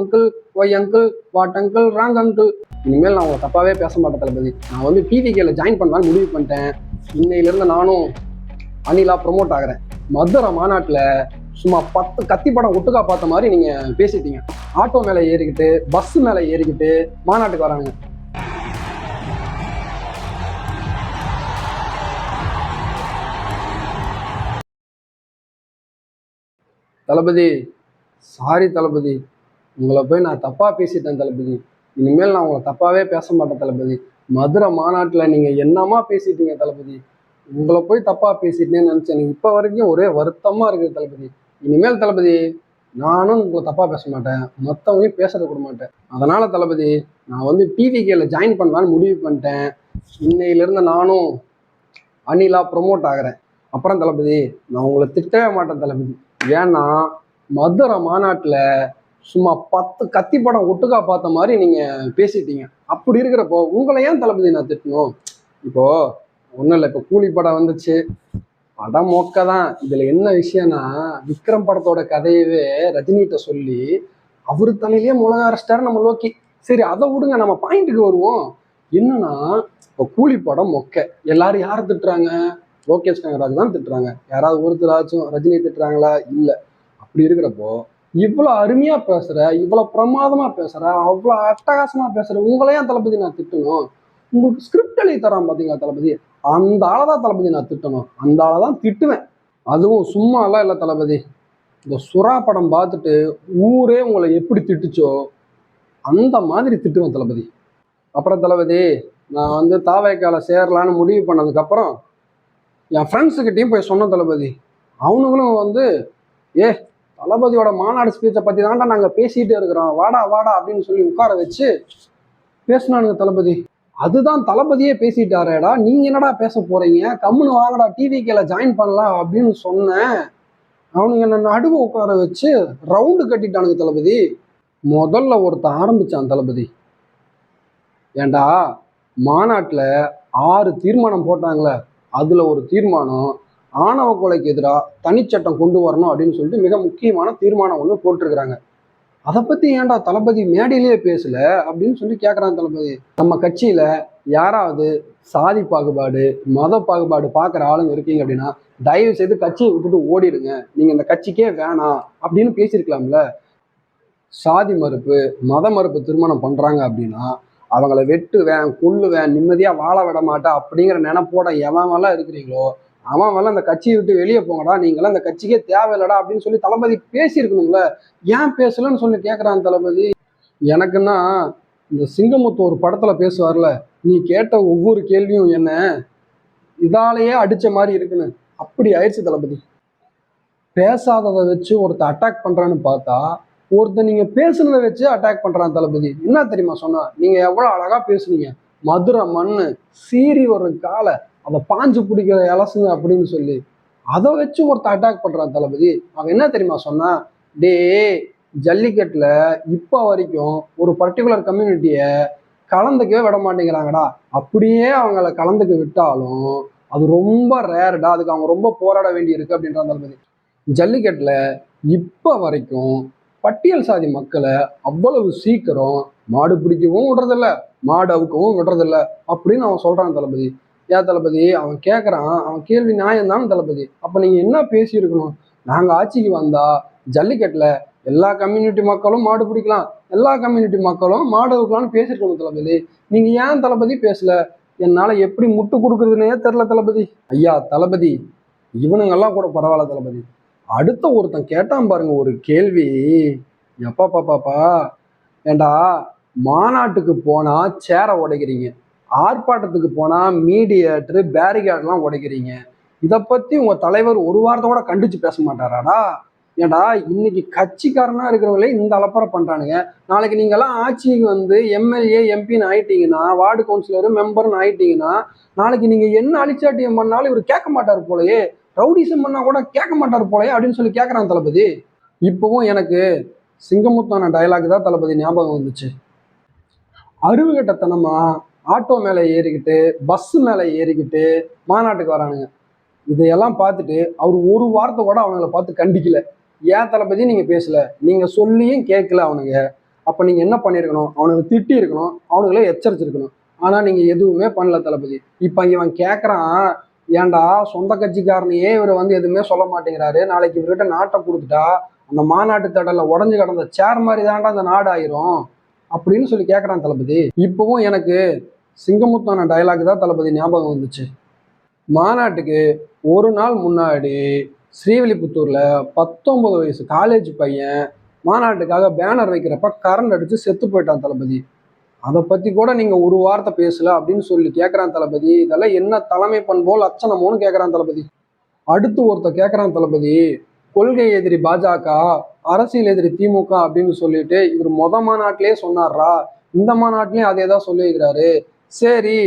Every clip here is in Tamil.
Uncle why uncle what uncle wrong uncle இனிமேல் நான் உங்களை தப்பாகவே பேச மாட்டேன் தளபதி. நான் வந்து பிவிகேல ஜாயின் பண்ணலான்னு முடிவு பண்ணிட்டேன். இன்னையிலேருந்து நானும் அணிலா ப்ரொமோட் ஆகிறேன். மதுரை மாநாட்டில் சும்மா பத்து கத்தி படம் ஒட்டுக்கா பார்த்த மாதிரி நீங்கள் பேசிட்டீங்க. ஆட்டோ மேலே ஏறிக்கிட்டு பஸ் மேலே ஏறிக்கிட்டு மாநாட்டுக்கு வராங்க தளபதி சாரி தளபதி. உங்களை போய் நான் தப்பாக பேசிட்டேன் தளபதி. இனிமேல் நான் உங்களை தப்பாகவே பேச மாட்டேன் தளபதி. மதுரை மாநாட்டில் நீங்கள் என்னமா பேசிட்டீங்க தளபதி? உங்களை போய் தப்பாக பேசிட்டேன்னு நினச்சேன். இப்போ வரைக்கும் ஒரே வருத்தமாக இருக்குது தளபதி. இனிமேல் தளபதி நானும் உங்களை தப்பாக பேச மாட்டேன். மற்றவங்களையும் பேசுறது கூட மாட்டேன். அதனால் தளபதி நான் வந்து டிவிகேல ஜாயின் பண்ணலான்னு முடிவு பண்ணிட்டேன். இன்னையிலேருந்து நானும் அனிலா ப்ரொமோட் ஆகிறேன். அப்புறம் தளபதி நான் உங்களை திட்டவே மாட்டேன் தளபதி. ஏன்னா மதுரை மாநாட்டில் சும்மா பத்து கத்தி படம் ஒட்டுக்கா பார்த்த மாதிரி நீங்கள் பேசிட்டீங்க. அப்படி இருக்கிறப்போ உங்களை ஏன் தளபதி நான் திட்டணும்? இப்போ ஒன்றும் இல்லை இப்போ கூலி படம் வந்துச்சு. படம் மொக்க தான் இதில் என்ன விஷயம்னா விக்ரம் படத்தோட கதையவே ரஜினிகிட்ட சொல்லி அவர் தலையிலேயே மிளகா அரைச்சிட்டாரு நம்ம லோக்கி. சரி அதை விடுங்க நம்ம பாயிண்ட்டுக்கு வருவோம். என்னன்னா இப்போ கூலி படம் மொக்க. எல்லாரும் யார் திட்டுறாங்க? லோகேஷ் கனகராஜ் தான் திட்டுறாங்க. யாராவது ஒருத்தராச்சும் ரஜினி திட்டுறாங்களா? இல்லை. அப்படி இருக்கிறப்போ இவ்வளோ அருமையா பேசுற இவ்வளோ பிரமாதமா பேசுற அவ்வளோ அட்டகாசமா பேசுற உங்களையும் தளபதி நான் திட்டணும். உங்களுக்கு ஸ்கிரிப்ட் எழுதி தரான் பாத்தீங்களா தளபதி? அந்த ஆளை தான் தளபதி நான் திட்டணும். அந்த ஆளை தான் திட்டுவேன். அதுவும் சும்மாலாம் இல்லை தளபதி. இந்த சுறா படம் பார்த்துட்டு ஊரே உங்களை எப்படி திட்டுச்சோ அந்த மாதிரி திட்டுவேன் தளபதி. அப்புறம் தளபதி நான் வந்து தாவைக்கால சேரலான்னு முடிவு பண்ணதுக்கப்புறம் என் ஃப்ரெண்ட்ஸுக்கிட்டையும் போய் சொன்ன தளபதி. அவனுங்களும் வந்து ஏ தளபதியோட மாநாடு ஸ்பீச்சை பற்றி தான்டா நாங்கள் பேசிகிட்டே இருக்கிறோம். வாடா வாடா அப்படின்னு சொல்லி உட்கார வச்சு பேசினானுங்க தளபதி. அதுதான் தளபதியே பேசிட்டாரேடா. நீங்கள் என்னடா பேச போகிறீங்க கம்முன்னு வாங்கடா டிவிக்கேல ஜாயின் பண்ணலாம் அப்படின்னு சொன்னேன். அவனுங்க என்ன நடுவு உட்கார வச்சு ரவுண்டு கட்டிட்டானுங்க தளபதி. முதல்ல ஒருத்தன் ஆரம்பித்தான் தளபதி. ஏண்டா மாநாட்டில் ஆறு தீர்மானம் போட்டாங்களே அதில் ஒரு தீர்மானம் ஆணவ கொலைக்கு எதிராக தனிச்சட்டம் கொண்டு வரணும் அப்படின்னு சொல்லிட்டு மிக முக்கியமான தீர்மானம் ஒன்று போட்டிருக்கிறாங்க. அதை பத்தி ஏன்டா தளபதி மேடையிலேயே பேசல அப்படின்னு சொல்லி கேட்குறான் தளபதி. நம்ம கட்சியில யாராவது சாதி பாகுபாடு மத பாகுபாடு பார்க்குற ஆளுங்க இருக்கீங்க அப்படின்னா தயவு செய்து கட்சியை விட்டுட்டு ஓடிடுங்க. நீங்க இந்த கட்சிக்கே வேணாம் அப்படின்னு பேசியிருக்கலாம்ல. சாதி மறுப்பு மத மறுப்பு திருமணம் பண்றாங்க அப்படின்னா அவங்கள வெட்டுவேன் கொல்லுவேன் நிம்மதியா வாழ விட மாட்டேன் அப்படிங்கிற நினைப்போட எவன் எல்லாம் இருக்கிறீங்களோ அவன் வரல அந்த கட்சியை விட்டு வெளியே போங்கடா நீங்களாம் அந்த கட்சிக்கே தேவையில்லடா அப்படின்னு சொல்லி தளபதி பேசியிருக்கணும்ல. ஏன் பேசலன்னு சொல்லி கேட்குறான் தளபதி. எனக்குன்னா இந்த சிங்கமுத்து ஒரு படத்தில் பேசுவார்ல நீ கேட்ட ஒவ்வொரு கேள்வியும் என்ன? இதாலேயே அடித்த மாதிரி இருக்குன்னு. அப்படி ஆயிடுச்சு தளபதி. பேசாததை வச்சு ஒருத்தர் அட்டாக் பண்ணுறான்னு பார்த்தா ஒருத்தர் நீங்கள் பேசுனதை வச்சு அட்டாக் பண்ணுறான் தளபதி. என்ன தெரியுமா சொன்னா நீங்கள் எவ்வளோ அழகாக பேசுனீங்க. மதுரை மண்ணு சீறி ஒரு காலை அந்த பாஞ்சு பிடிக்கிற இலசுங்க அப்படின்னு சொல்லி அதை வச்சு ஒருத்தர் அட்டாக் பண்ணுறான் தளபதி. அவன் என்ன தெரியுமா சொன்னா டே ஜல்லிக்கட்டில் இப்போ வரைக்கும் ஒரு பர்டிகுலர் கம்யூனிட்டியை கலந்துக்கவே விட மாட்டேங்கிறாங்கடா. அப்படியே அவங்கள கலந்துக்க விட்டாலும் அது ரொம்ப ரேர்டா அதுக்கு அவங்க ரொம்ப போராட வேண்டி இருக்கு அப்படின்ற தளபதி. ஜல்லிக்கட்டில் இப்போ வரைக்கும் பட்டியல் சாதி மக்களை அவ்வளவு சீக்கிரம் மாடு பிடிக்கவும் விடுறதில்ல மாடு அவுக்கவும் விடுறதில்ல அப்படின்னு அவன் சொல்றான் தளபதி. ஏன் தளபதி? அவன் கேட்குறான் அவன் கேள்வி நியாயம் தானே தளபதி. அப்போ நீங்கள் என்ன பேசியிருக்கணும்? நாங்கள் ஆட்சிக்கு வந்தா ஜல்லிக்கட்டில் எல்லா கம்யூனிட்டி மக்களும் மாடு பிடிக்கலாம். எல்லா கம்யூனிட்டி மக்களும் மாடு இருக்கலாம்னு பேசியிருக்கணும் தளபதி. நீங்கள் ஏன் தளபதி பேசல? என்னால் எப்படி முட்டு கொடுக்குறதுனே தெரில தளபதி. ஐயா தளபதி இவனுங்கெல்லாம் கூட பரவாயில்ல தளபதி. அடுத்த ஒருத்தன் கேட்டான் பாருங்க ஒரு கேள்வி. எப்பா பாப்பாப்பா ஏண்டா மாநாட்டுக்கு போனால் சேரை உடைக்கிறீங்க. ஆர்ப்பாட்டத்துக்கு போனா மீடியேட்ரு பேரிகார்ட்லாம் உடைக்கிறீங்க. இதை பத்தி உங்க தலைவர் ஒரு வாரத்தை கூட கண்டிச்சு பேச மாட்டாராடா? ஏடா இன்னைக்கு கட்சிக்காரனா இருக்கிறவங்களே இந்த அலப்பறை பண்றானுங்க. நாளைக்கு நீங்க எல்லாம் ஆட்சிக்கு வந்து எம்எல்ஏ எம்பின்னு ஆயிட்டீங்கன்னா வார்டு கவுன்சிலர் மெம்பர்னு ஆயிட்டீங்கன்னா நாளைக்கு நீங்க என்ன அழிச்சாட்டியம் பண்ணாலும் இவர் கேட்க மாட்டார் போலயே. ரவுடிசம் பண்ணா கூட கேட்க மாட்டார் போலயே அப்படின்னு சொல்லி கேட்கறான் தளபதி. இப்பவும் எனக்கு சிங்கமுத்தான டயலாக் தான் தளபதி ஞாபகம் வந்துச்சு. அருவுகட்டத்தனமா ஆட்டோ மேலே ஏறிக்கிட்டு பஸ்ஸு மேலே ஏறிக்கிட்டு மாநாட்டுக்கு வரானுங்க. இதையெல்லாம் பார்த்துட்டு அவர் ஒரு வாரத்தை கூட அவனுங்களை பார்த்து கண்டிக்கல. ஏன் தளபதி நீங்கள் பேசலை? நீங்கள் சொல்லியும் கேட்கல அவனுங்க. அப்போ நீங்கள் என்ன பண்ணியிருக்கணும் அவனுக்கு திட்டி இருக்கணும். அவனுங்களே எச்சரிச்சிருக்கணும். ஆனால் நீங்கள் எதுவுமே பண்ணல தளபதி. இப்போ இவன் கேட்குறான் ஏன்டா சொந்த கட்சிக்காரனையே இவர் வந்து எதுவுமே சொல்ல மாட்டேங்கிறாரு. நாளைக்கு இவர்கிட்ட நாட்டை கொடுத்துட்டா அந்த மாநாட்டு தடல உடஞ்சு கிடந்த சேர் மாதிரி தான்டா அந்த நாடு ஆயிரும். அப்படின்னு சொல்லி கேட்குறான் தளபதி. இப்போவும் எனக்கு சிங்கமுத்தான டயலாக் தான் தளபதி ஞாபகம் வந்துச்சு. மாநாட்டுக்கு ஒரு நாள் முன்னாடி ஸ்ரீவில்லிபுத்தூரில் பத்தொன்பது வயசு காலேஜ் பையன் மாநாட்டுக்காக பேனர் வைக்கிறப்ப கரண்ட் அடித்து செத்து போயிட்டான் தளபதி. அதை பற்றி கூட நீங்கள் ஒரு வார்த்தை பேசல அப்படின்னு சொல்லி கேட்குறான் தளபதி. இதெல்லாம் என்ன தலைமை பண்போல் அச்சனமோன்னு கேட்குறான் தளபதி. அடுத்து ஒருத்தர் கேட்குறான் தளபதி கொள்கை எதிரி பாஜக அரசியல் எதிரி திமுக அப்படின்னு சொல்லிட்டு இவர் மொத மாநாட்டிலே சொன்னார்ரா. இந்த மாநாட்டிலையும் அதே தான் சொல்லியிருக்கிறாரு. சரி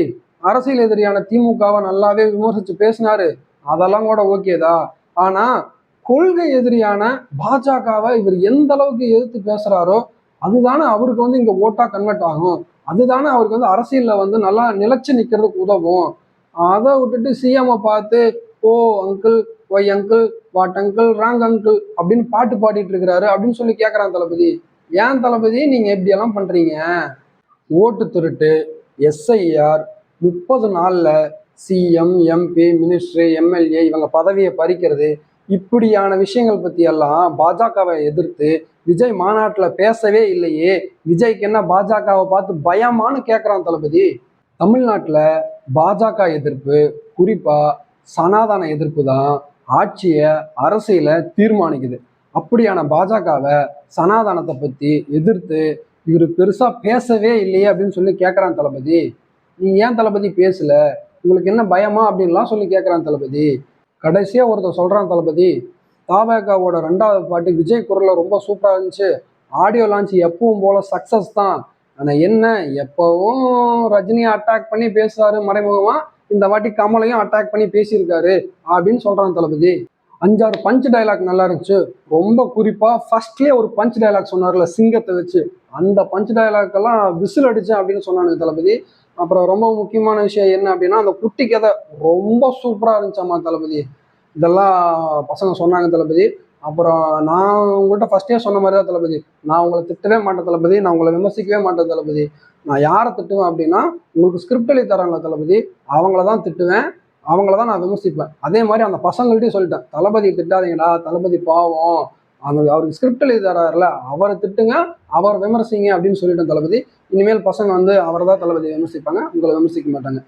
அரசியல் எதிரியான திமுகவை நல்லாவே விமர்சித்து பேசினாரு. அதெல்லாம் கூட ஓகேதா ஆனால் கொள்கை எதிரியான பாஜகவை இவர் எந்த அளவுக்கு எதிர்த்து பேசுகிறாரோ அதுதானே அவருக்கு வந்து இங்கே ஓட்டாக கன்வெர்ட் ஆகும். அதுதானே அவருக்கு வந்து அரசியலில் வந்து நல்லா நிலச்சி நிற்கிறதுக்கு உதவும். அதை விட்டுட்டு சிஎம்ஐ பார்த்து ஓ uncle why uncle what uncle wrong uncle அப்படின்னு பாட்டு பாடிட்டு இருக்கிறாரு அப்படின்னு சொல்லி கேட்குறான் தளபதி. ஏன் தளபதி? நீங்கள் எப்படியெல்லாம் பண்ணுறீங்க ஓட்டு திருட்டு எஸ்ஐஆர் முப்பது நாளில் சிஎம் எம்பி மினிஸ்டர் எம்எல்ஏ இவங்க பதவியை பறிக்கிறது இப்படியான விஷயங்கள் பற்றியெல்லாம் எல்லாம் பாஜகவை எதிர்த்து விஜய் மாநாட்டில் பேசவே இல்லையே. விஜய்க்கு என்ன பாஜகவை பார்த்து பயமான்னு கேட்குறான் தளபதி. தமிழ்நாட்டில் பாஜக எதிர்ப்பு குறிப்பாக சனாதன எதிர்ப்பு தான் ஆட்சியை அரசியல தீர்மானிக்குது. அப்படியான பாஜகவை சனாதனத்தை பற்றி எதிர்த்து இவர் பெருசா பேசவே இல்லையே அப்படின்னு சொல்லி கேட்கறான் தளபதி. நீ ஏன் தளபதி பேசல? உங்களுக்கு என்ன பயமா அப்படின்லாம் சொல்லி கேட்கறான் தளபதி. கடைசியா ஒருத்தர் சொல்றான் தளபதி தாவேகாவோட ரெண்டாவது பாட்டு விஜய் குரல்ல ரொம்ப சூப்பரா இருந்துச்சு. ஆடியோ லான்ச் எப்பவும் போல சக்சஸ் தான். ஆனா என்ன எப்பவும் ரஜினியை அட்டாக் பண்ணி பேசுறாரு மறைமுகமா. இந்த வாட்டி கமலையும் அட்டாக் பண்ணி பேசியிருக்காரு அப்படின்னு சொல்றான் தளபதி. அஞ்சாறு பஞ்ச் டயலாக் நல்லா இருந்துச்சு ரொம்ப குறிப்பாக ஃபர்ஸ்ட்லேயே ஒரு பஞ்ச் டயலாக் சொன்னார்ல சிங்கத்தை வச்சு. அந்த பஞ்ச் டயலாக் எல்லாம் விசில் அடிச்சேன் அப்படின்னு சொன்னானுங்க தளபதி. அப்புறம் ரொம்ப முக்கியமான விஷயம் என்ன அப்படின்னா அந்த குட்டி கதை ரொம்ப சூப்பராக இருந்துச்சாமா தளபதி. இதெல்லாம் பசங்க சொன்னாங்க தளபதி. அப்புறம் நான் உங்கள்கிட்ட ஃபஸ்ட்டே சொன்ன மாதிரி தான் தளபதி. நான் உங்களை திட்டவே மாட்டேன் தளபதி. நான் உங்களை விமர்சிக்கவே மாட்டேன் தளபதி. நான் யாரை திட்டுவேன் அப்படின்னா உங்களுக்கு ஸ்கிரிப்ட் எழுதி தராங்களா தளபதி? அவங்கள தான் திட்டுவேன். அவங்கள தான் நான் விமர்சிப்பேன். அதே மாதிரி அந்த பசங்கள்ட்டையும் சொல்லிட்டேன். தளபதி திட்டாதீங்கடா தளபதி பாவம். அந்த அவருக்கு ஸ்கிரிப்ட் எழுதி தராருல அவரை திட்டுங்க அவரை விமர்சிங்க அப்படின்னு சொல்லிட்டேன் தளபதி. இனிமேல் பசங்க வந்து அவரை தான் தளபதி விமர்சிப்பாங்க உங்களை விமர்சிக்க மாட்டாங்க.